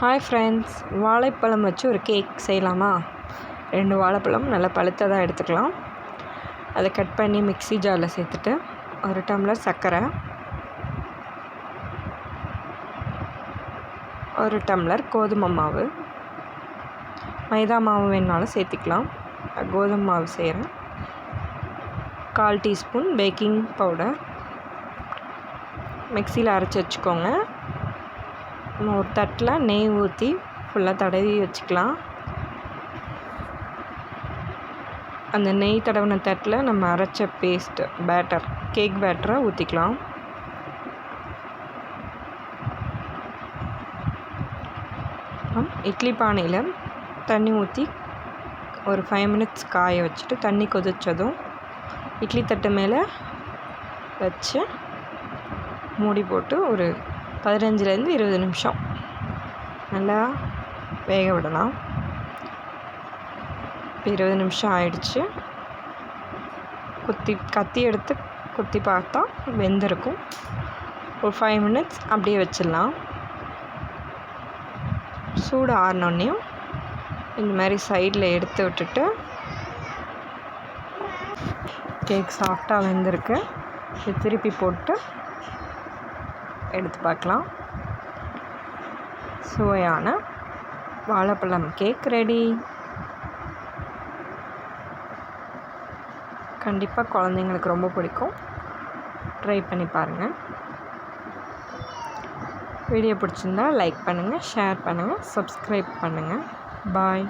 Hi friends வாழைப்பழம் வச்சு ஒரு கேக் செய்யலாமா? ரெண்டு வாழைப்பழம் நல்லா பழுத்ததாக எடுத்துக்கலாம். அதை கட் பண்ணி மிக்ஸி ஜாரில் சேர்த்துட்டு ஒரு டம்ளர் சர்க்கரை ஒரு டம்ளர் கோதுமை மாவு மைதா மாவு வேணுனாலும் சேர்த்திக்கலாம். கோதுமை மாவு செய்கிறேன் கால் டீஸ்பூன் பேக்கிங் பவுடர் மிக்சியில் அரைச்சி வச்சுக்கோங்க. ஒரு தட்டில் நெய் ஊற்றி ஃபுல்லாக தடவி வச்சுக்கலாம். அந்த நெய் தடவின தட்டில் நம்ம அரைச்ச பேஸ்ட்டு பேட்டர் கேக் பேட்டரை ஊற்றிக்கலாம் இட்லி பானையில் தண்ணி ஊற்றி ஒரு ஃபைவ் மினிட்ஸ் காய வச்சுட்டு தண்ணி கொதித்ததும் இட்லி தட்டு மேலே வச்சு மூடி போட்டு ஒரு பதினஞ்சுலேருந்து இருபது நிமிஷம். நல்லா வேக விடலாம். இப்போ இருபது நிமிஷம் ஆயிடுச்சு. குத்தி கத்தி எடுத்து குத்தி பார்த்தா வெந்திருக்கும். ஒரு ஃபைவ் மினிட்ஸ் அப்படியே வச்சிடலாம். சூடு ஆறினோடனையும் இந்த மாதிரி சைடில் எடுத்து விட்டுட்டு கேக் சாஃப்டாக வெந்திருக்கு. திருப்பி போட்டு எடுத்து பார்க்கலாம். சுவையான வாழைப்பழம் கேக் ரெடி கண்டிப்பாக குழந்தைங்களுக்கு ரொம்ப பிடிக்கும். ட்ரை பண்ணி பாருங்கள் வீடியோ பிடிச்சிருந்தா லைக் பண்ணுங்கள் ஷேர் பண்ணுங்கள் சப்ஸ்கிரைப் பண்ணுங்கள் பாய்